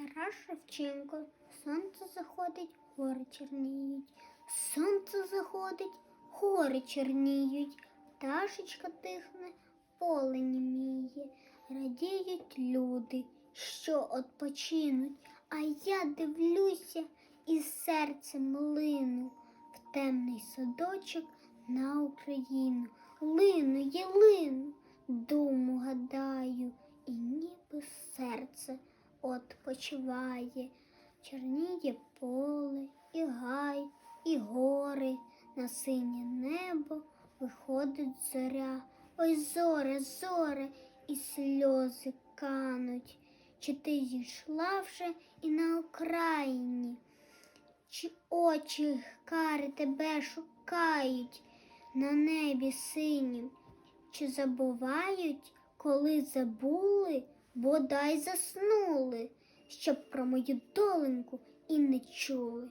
Тарас Шевченко. Сонце заходить, гори чорніють. Сонце заходить, гори чорніють. Пташечка тихне, поле німіє. Радіють люди, що odpoчинуть. А я дивлюся і серцем лину в темний садочок на Україну. Лину, є лину, думу гадаю, і ніби серце odpoчиває. Чорніє поле, і гай, і гори, на синє небо виходить зоря. Ой, зоре, зоре, і сльози кануть. Чи ти зійшла вже і на окраїні? Чи очі кари тебе шукають на небі синім? Чи забувають, коли забули, бодай заснули, щоб про мою доленьку і не чули?